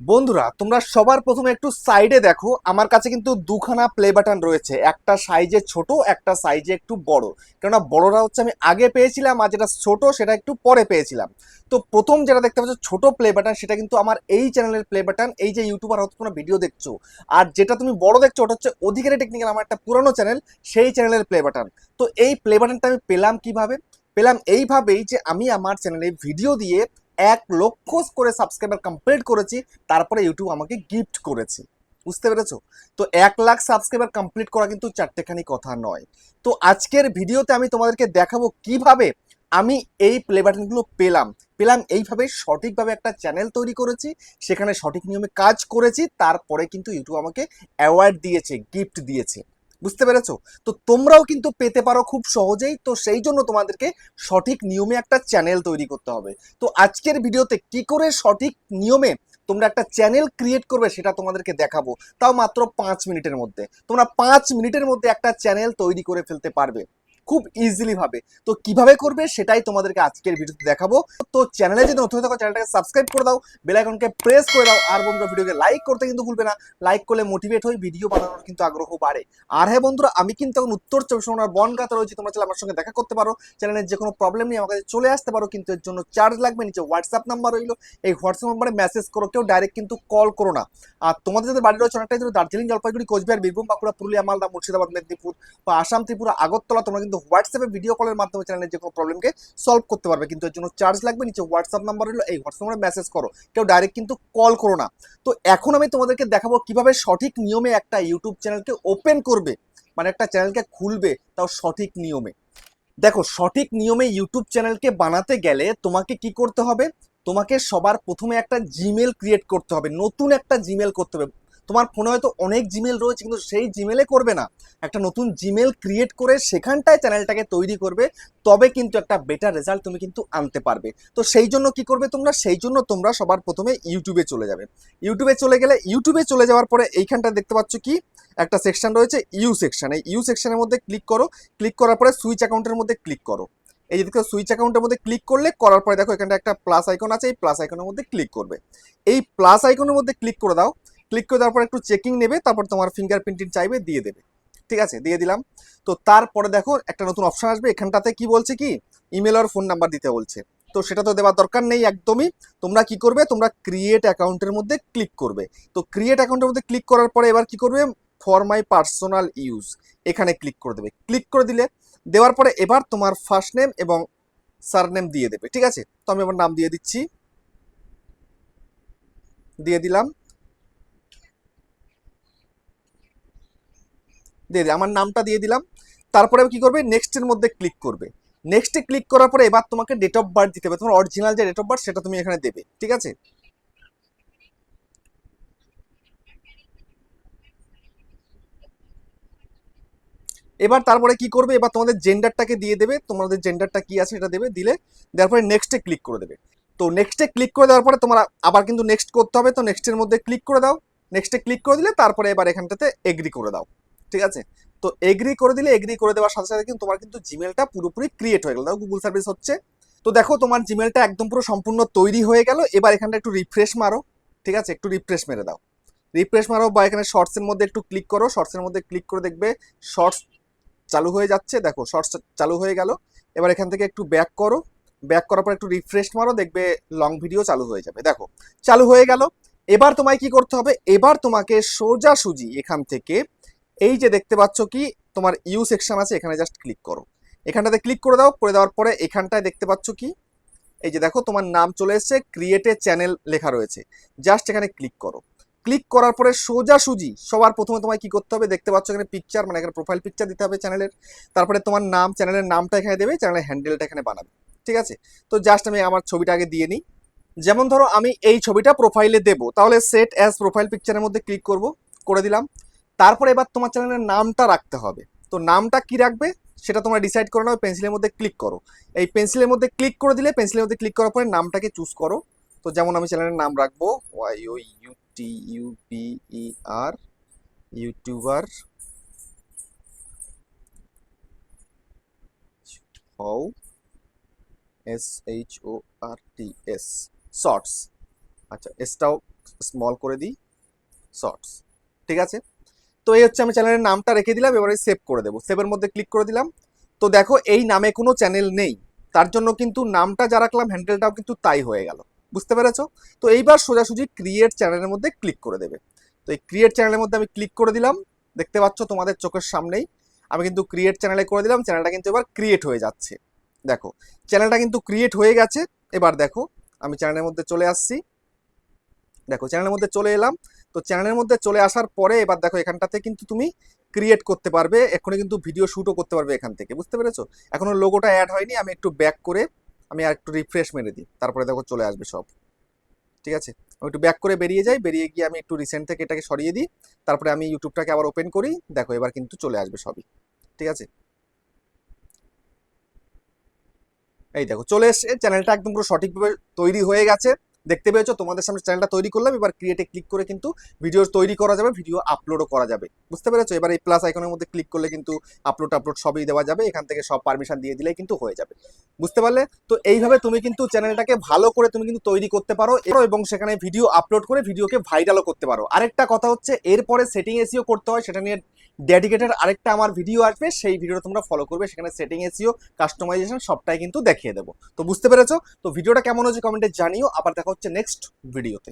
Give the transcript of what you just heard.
বন্ধুরা, তোমরা সবার প্রথমে একটু সাইডে দেখো। আমার কাছে কিন্তু দুখানা প্লে বাটন রয়েছে। একটা সাইজে ছোট, একটা সাইজে একটু বড়। কেননা বড়রা হচ্ছে আমি আগে পেয়েছিলাম আর যেটা ছোট সেটা একটু পরে পেয়েছিলাম। তো প্রথম যেটা দেখতে পাচ্ছ, ছোট প্লে বাটন সেটা কিন্তু আমার এই চ্যানেলের প্লে বাটন এই যে ইউটিউবার হয়তো তোমরা ভিডিও দেখছ। আর যেটা তুমি বড় দেখছ, ওটা হচ্ছে অধিকারী টেকনিক্যাল আমার একটা পুরনো চ্যানেল সেই চ্যানেলের প্লে বাটন তো এই প্লে বাটনটা আমি পেলাম কীভাবে? পেলাম এইভাবেই যে আমি আমার চ্যানেলে ভিডিও দিয়ে এক লক্ষ করে সাবস্ক্রাইবার কমপ্লিট করেছি, তারপরে ইউটিউব আমাকে গিফট করেছে। বুঝতে পেরেছ? তো এক লাখ সাবস্ক্রাইবার কমপ্লিট করা কিন্তু চারটেখানি কথা নয়। তো আজকের ভিডিওতে আমি তোমাদেরকে দেখাবো কীভাবে আমি এই প্লে বাটনগুলো পেলাম। পেলাম এইভাবে সঠিকভাবে একটা চ্যানেল তৈরি করেছি, সেখানে সঠিক নিয়মে কাজ করেছি, তারপরে কিন্তু ইউটিউব আমাকে অ্যাওয়ার্ড দিয়েছে গিফট দিয়েছে। বুঝতে পেরেছ? তো তোমরাও কিন্তু পেতে পারো খুব সহজেই। তো সেই জন্য তোমাদেরকে সঠিক নিয়মে একটা চ্যানেল তৈরি করতে হবে। তো আজকের ভিডিওতে কি করে সঠিক নিয়মে তোমরা একটা চ্যানেল ক্রিয়েট করবে সেটা তোমাদেরকে দেখাবো। তাও মাত্র পাঁচ মিনিটের মধ্যে। তোমরা পাঁচ মিনিটের মধ্যে একটা চ্যানেল তৈরি করে ফেলতে পারবে। খুব ইজিলি ভাবে। তো কীভাবে করবে সেটাই তোমাদেরকে আজকের ভিডিওতে দেখাবো। তো চ্যানেলে যদি নতুন থাকো চ্যানেলটাকে সাবস্ক্রাইব করে দাও বেল আইকনকে প্রেস করে দাও, আর বন্ধুরা ভিডিওকে লাইক করতে কিন্তু ভুলবে না। লাইক করলে মোটিভেট হই ভিডিও বানানোর কিন্তু আগ্রহ বাড়ে। আর হ্যাঁ বন্ধুরা, আমি কিন্তু এখন উত্তর চব্বিশ পরগনার বনগাতে রয়েছি, তোমরা চাইলে আমার সঙ্গে দেখা করতে পারো। চ্যানেলের যে কোনো প্রবলেম নিয়ে আমার কাছে চলে আসতে পারো, কিন্তু এর জন্য চার্জ লাগবে, নিচে হোয়াটসঅ্যাপ নাম্বার রইল। এই হোয়াটসঅ্যাপ নাম্বারে মেসেজ করো, কেউ ডাইরেক্ট কিন্তু কল করো না। আর তোমাদের যাদের বাড়ি রয়েছে, অনেকটাই দূরে দার্জিলিং, জলপাইগুড়ি, কোচবিহার, বীরভূম, বাঁকুড়া, পুরুলিয়া, মালদা, মুর্শিদাবাদ, মেদিনীপুর বা আসাম, ত্রিপুরা, আগরতলা, তোমরা কিন্তু হোয়াটসঅ্যাপে ভিডিও কলের মাধ্যমে চ্যানেলের যে কোনো প্রবলেমকে সলভ করতে পারবে। কিন্তু এর জন্য চার্জ লাগবে, নিচে হোয়াটসঅ্যাপ নাম্বার হলো এই হোয়াটসঅ্যাপ নাম্বারে মেসেজ করো। কেউ ডাইরেক্ট কিন্তু কল করো না। তো এখন আমি তোমাদেরকে দেখাবো কীভাবে সঠিক নিয়মে একটা ইউটিউব চ্যানেলকে ওপেন করবে। মানে একটা চ্যানেলকে খুলবে, তাও সঠিক নিয়মে। দেখো, সঠিক নিয়মে ইউটিউব চ্যানেলকে বানাতে গেলে তোমাকে কি করতে হবে? তোমাকে সবার প্রথমে একটা জিমেল ক্রিয়েট করতে হবে। নতুন একটা জিমেল করতে হবে। তোমার ফোনে হয়তো অনেক জিমেল রয়েছে, কিন্তু সেই জিমেলে করবে না। একটা নতুন জিমেল ক্রিয়েট করে সেখানটায় চ্যানেলটাকে তৈরি করবে, তবে কিন্তু একটা বেটার রেজাল্ট তুমি কিন্তু আনতে পারবে। তো সেই জন্য কি করবে তোমরা? সেই জন্য তোমরা সবার প্রথমে ইউটিউবে চলে যাবে। ইউটিউবে চলে গেলে ইউটিউবে চলে যাওয়ার পরে এইখানটা দেখতে পাচ্ছ কি? একটা সেকশন রয়েছে ইউ সেকশন এই ইউ সেকশনের মধ্যে ক্লিক করো। ক্লিক করার পরে সুইচ অ্যাকাউন্টের মধ্যে ক্লিক করো। এই দেখো সুইচ অ্যাকাউন্টের মধ্যে ক্লিক করলে, করার পরে দেখো এখানটা একটা প্লাস আইকন আছে, এই প্লাস আইকনের মধ্যে ক্লিক করবে। এই প্লাস আইকনের মধ্যে ক্লিক করে দাও। ক্লিক করে তারপর একটু চেকিং নেবে, তারপর তোমার ফিঙ্গারপ্রিন্টিং চাইবে, দিয়ে দেবে। ঠিক আছে? দিয়ে দিলাম। তো তারপরে দেখো, একটা নতুন অপশন আসবে। এখানটাতে কি বলছে কি? ইমেল আর ফোন নাম্বার দিতে বলছে। তো সেটা তো দেওয়ার দরকার নেই একদমই। তোমরা কি করবে? তোমরা ক্রিয়েট অ্যাকাউন্টের মধ্যে ক্লিক করবে। তো ক্রিয়েট অ্যাকাউন্টের মধ্যে ক্লিক করার পরে এবার কি করবে? ফর মাই পার্সোনাল ইউজ এখানে ক্লিক করে দেবে। ক্লিক করে দিলে, দেওয়ার পরে এবার তোমার ফার্স্ট নেম এবং সার নেম দিয়ে দেবে। ঠিক আছে? তো আমি আমার নাম দিয়ে দিচ্ছি। দিয়ে দিলাম। দিয়ে দিই আমার নামটা দিয়ে দিলাম। তারপরে কি করবে? নেক্সটের মধ্যে ক্লিক করবে। নেক্সটে ক্লিক করার পরে এবার তোমাকে ডেট অফ বার্থ দিতে হবে। তোমার অরিজিনাল যে ডেট অফ বার্থ সেটা তুমি এখানে দেবে। ঠিক আছে? এবার তারপরে কি করবে? এবার তোমাদের জেন্ডারটাকে দিয়ে দেবে। তোমাদের জেন্ডারটা কি আছে সেটা দেবে, দিলে। দেওয়ার পরে নেক্সটে ক্লিক করে দেবে। তো নেক্সটে ক্লিক করে দেওয়ার পরে তোমার আবার কিন্তু নেক্সট করতে হবে। তো নেক্সটের মধ্যে ক্লিক করে দাও। নেক্সটে ক্লিক করে দিলে তারপরে এবার এখানটাতে এগ্রি করে দাও। ঠিক আছে? তো এগ্রি করে দিলে এগ্রি করে দেওয়ার সাথে সাথে কিন্তু তোমার কিন্তু জিমেলটা পুরোপুরি ক্রিয়েট হয়ে গেল। দেখো গুগল সার্ভিস হচ্ছে। তো দেখো তোমার জিমেলটা একদম পুরো সম্পূর্ণ তৈরি হয়ে গেল। এবার এখানটা একটু রিফ্রেশ মারো। ঠিক আছে? একটু রিফ্রেশ মেরে দাও। রিফ্রেশ মারো বা এখানে শর্টসের মধ্যে একটু ক্লিক করো। শর্টসের মধ্যে ক্লিক করে দেখবে শর্টস চালু হয়ে যাচ্ছে। দেখো শর্টস চালু হয়ে গেল। এবার এখান থেকে একটু ব্যাক করো। ব্যাক করার পর একটু রিফ্রেশ মারো। দেখবে লং ভিডিও চালু হয়ে যাবে। দেখো, চালু হয়ে গেল। এবার তোমায় কি করতে হবে? এবার তোমাকে সোজাসুজি এখান থেকে এই যে দেখতে পাচ্ছ কি, তোমার ইউ সেকশন আছে, এখানে জাস্ট ক্লিক করো। এখানটাতে ক্লিক করে দাও, করে দেওয়ার পরে এখানটায় দেখতে পাচ্ছ কি, এই যে দেখো তোমার নাম চলে এসেছে ক্রিয়েটে চ্যানেল লেখা রয়েছে। জাস্ট এখানে ক্লিক করো। ক্লিক করার পরে সোজাসুজি সবার প্রথমে তোমায় কি করতে হবে, দেখতে পাচ্ছ এখানে পিকচার মানে এখানে প্রোফাইল পিকচার দিতে হবে চ্যানেলের তারপরে তোমার নাম চ্যানেলের নামটা এখানে দেবে চ্যানেলের হ্যান্ডেলটা এখানে বানাবে। ঠিক আছে? তো জাস্ট আমি আমার ছবিটা আগে দিয়ে নিই। যেমন ধরো আমি এই ছবিটা প্রোফাইলে দেবো, তাহলে সেট অ্যাজ প্রোফাইল পিকচারের মধ্যে ক্লিক করব, করে দিলাম। তারপরে এবার তোমার চ্যানেলের নামটা রাখতে হবে। তো নামটা কি রাখবে? সেটা তোমরা ডিসাইড করে নাও পেন্সিলের মধ্যে ক্লিক করো। এই পেন্সিলের মধ্যে ক্লিক করে দিলে পেন্সিলের মধ্যে ক্লিক করার পরে নামটাকে চুজ করো। তো যেমন আমি চ্যানেলের নাম রাখব Y O U T U P E R YouTuber হও S H O R T S shorts আচ্ছা এসটাও স্মল করে দিই শর্টস ঠিক আছে? তো এই হচ্ছে আমি চ্যানেলের নামটা রেখে দিলাম, এবারে সেভ করে দেবো। সেভের মধ্যে ক্লিক করে দিলাম। তো দেখো, এই নামে কোনো চ্যানেল নেই। তার জন্য কিন্তু নামটা যা রাখলাম হ্যান্ডেলটাও কিন্তু তাই হয়ে গেল। বুঝতে পেরেছ? তো এইবার সোজাসুজি ক্রিয়েট চ্যানেলের মধ্যে ক্লিক করে দেবে। তো এই ক্রিয়েট চ্যানেলের মধ্যে আমি ক্লিক করে দিলাম। দেখতে পাচ্ছ তোমাদের চোখের সামনেই। আমি কিন্তু ক্রিয়েট চ্যানেলে করে দিলাম। চ্যানেলটা কিন্তু এবার ক্রিয়েট হয়ে যাচ্ছে। দেখো চ্যানেলটা কিন্তু ক্রিয়েট হয়ে গেছে। এবার দেখো, আমি চ্যানেলের মধ্যে চলে আসছি। দেখো চ্যানেলের মধ্যে চলে এলাম। তো চ্যানেলের মধ্যে চলে আসার পরে এবার দেখো এখানটাতে কিন্তু তুমি ক্রিয়েট করতে পারবে এখনই কিন্তু ভিডিও শ্যুটও করতে পারবে এখান থেকে, বুঝতে পেরেছ? এখনও লোগোটা অ্যাড হয়নি, আমি একটু ব্যাক করে আমি আর একটু রিফ্রেশ মেরে দিই, তারপরে দেখো চলে আসবে সব। ঠিক আছে? আমি একটু ব্যাক করে বেরিয়ে যাই, বেরিয়ে গিয়ে আমি একটু রিসেন্ট থেকে এটাকে সরিয়ে দিই, তারপরে আমি ইউটিউবটাকে আবার ওপেন করি, দেখো এবার কিন্তু চলে আসবে সবই। ঠিক আছে? এই দেখো, চলে এসছে চ্যানেলটা একদম পুরো সঠিকভাবে তৈরি হয়ে গেছে। দেখতে পেয়েছ? তোমাদের সামনে চ্যানেলটা তৈরি করলাম। এবার ক্রিয়েটে ক্লিক করে কিন্তু ভিডিও তৈরি করা যাবে ভিডিও আপলোডও করা যাবে। বুঝতে পেরেছ? এবার এই প্লাস আইকনের মধ্যে ক্লিক করলে কিন্তু আপলোড আপলোড সবই দেওয়া যাবে। এখান থেকে সব পারমিশন দিয়ে দিলেই কিন্তু হয়ে যাবে। বুঝতে পারলে? তো এইভাবে তুমি কিন্তু চ্যানেলটাকে ভালো করে তুমি কিন্তু তৈরি করতে পারো এবং সেখানে ভিডিও আপলোড করে ভিডিওকে ভাইরালও করতে পারো। আরেকটা কথা হচ্ছে, এরপরে সেটিং এসিও করতে হয়, সেটা নিয়ে ডেডিকেটেড আরেকটা আমার ভিডিও আসবে। সেই ভিডিওটা তোমরা ফলো করবে। সেখানে সেটিং এসিও কাস্টমাইজেশন সবটাই কিন্তু দেখিয়ে দেবো। তো বুঝতে পেরেছ? তো ভিডিওটা কেমন হচ্ছে কমেন্টে জানিও। আবার দেখা হচ্ছে নেক্সট ভিডিওতে